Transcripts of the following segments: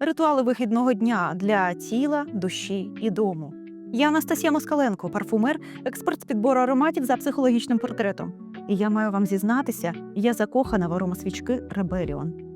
ритуали вихідного дня для тіла, душі і дому. Я Анастасія Москаленко, парфумер, експерт з підбору ароматів за психологічним портретом. І я маю вам зізнатися, я закохана в аромасвічки Rebellion.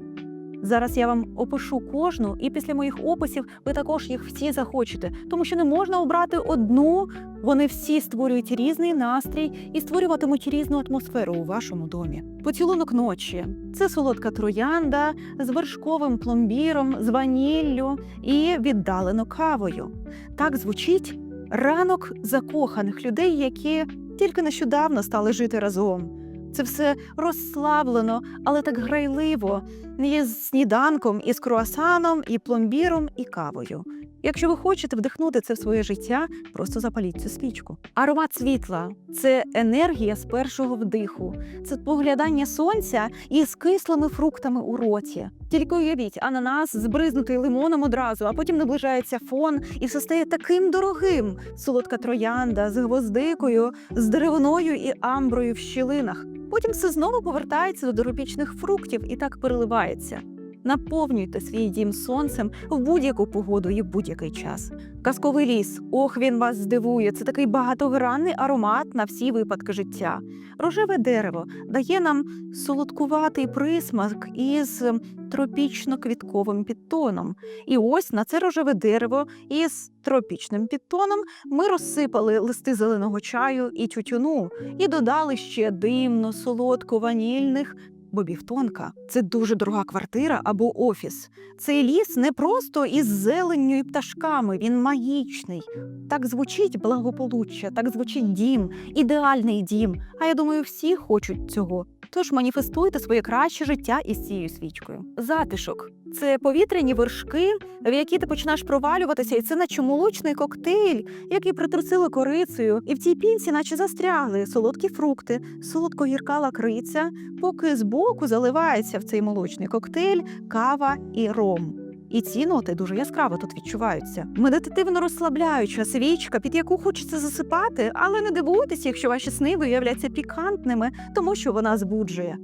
Зараз я вам опишу кожну, і після моїх описів ви також їх всі захочете, тому що не можна обрати одну. Вони всі створюють різний настрій і створюватимуть різну атмосферу у вашому домі. Поцілунок ночі це солодка троянда з вершковим пломбіром, з ваніллю і віддалено кавою. Так звучить ранок закоханих людей, які тільки нещодавно стали жити разом. Це все розслаблено, але так грайливо, із сніданком, із круасаном, і пломбіром, і кавою. Якщо ви хочете вдихнути це в своє життя, просто запаліть цю свічку. Аромат світла це енергія з першого вдиху, це поглядання сонця із кислими фруктами у роті. Тільки уявіть, ананас збризнутий лимоном одразу, а потім наближається фон, і все стає таким дорогим. Солодка троянда з гвоздикою, з деревиною і амброю в щілинах. Потім все знову повертається до доропічних фруктів і так переливається. Наповнюйте свій дім сонцем в будь-яку погоду і в будь-який час. Казковий ліс, ох, він вас здивує. Це такий багатогранний аромат на всі випадки життя. Рожеве дерево дає нам солодкуватий присмак із тропічно-квітковим підтоном. І ось на це рожеве дерево із тропічним підтоном ми розсипали листи зеленого чаю і тютюну і додали ще димно, солодко ванільних бобів тонка. Це дуже дорога квартира або офіс. Цей ліс не просто із зеленню і пташками, він магічний. Так звучить благополуччя, так звучить дім, ідеальний дім. А я думаю, всі хочуть цього. Тож маніфестуйте своє краще життя із цією свічкою. Затишок це повітряні вершки, в які ти починаєш провалюватися, і це наче молочний коктейль, який притрусили корицею, і в цій пінці, наче застрягли солодкі фрукти, солодко-гірка лакриця, поки збоку заливається в цей молочний коктейль кава і ром. І ці ноти дуже яскраво тут відчуваються. Медитативно розслабляюча свічка, під яку хочеться засипати, але не дивуйтеся, якщо ваші сни виявляться пікантними, тому що вона збуджує.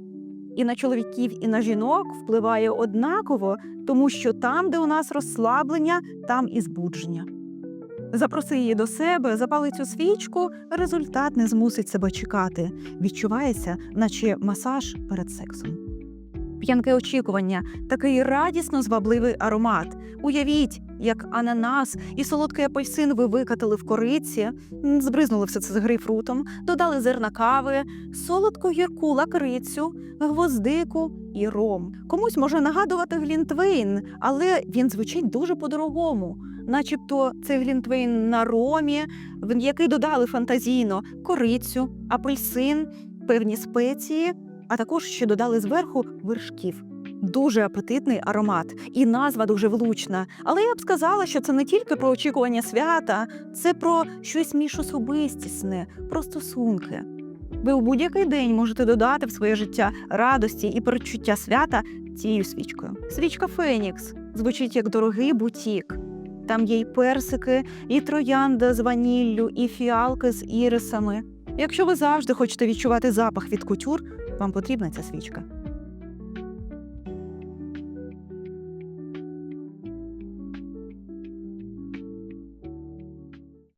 І на чоловіків, і на жінок впливає однаково, тому що там, де у нас розслаблення, там і збудження. Запроси її до себе, запали цю свічку, результат не змусить себе чекати. Відчувається, наче масаж перед сексом. П'янке очікування, такий радісно звабливий аромат. Уявіть, як ананас і солодкий апельсин ви викатали в кориці, збризнули все це з грейпфрутом, додали зерна кави, солодку гірку лакрицю, гвоздику і ром. Комусь може нагадувати глінтвейн, але він звучить дуже по-дорогому. Начебто це глінтвейн на ромі, в який додали фантазійно корицю, апельсин, певні спеції, а також ще додали зверху вершків. Дуже апетитний аромат, і назва дуже влучна. Але я б сказала, що це не тільки про очікування свята, це про щось міжособистісне, про стосунки. Ви у будь-який день можете додати в своє життя радості і передчуття свята цією свічкою. Свічка Фенікс звучить як дорогий бутік. Там є й персики, і троянда з ваніллю, і фіалки з ірисами. Якщо ви завжди хочете відчувати запах від кутюр, вам потрібна ця свічка.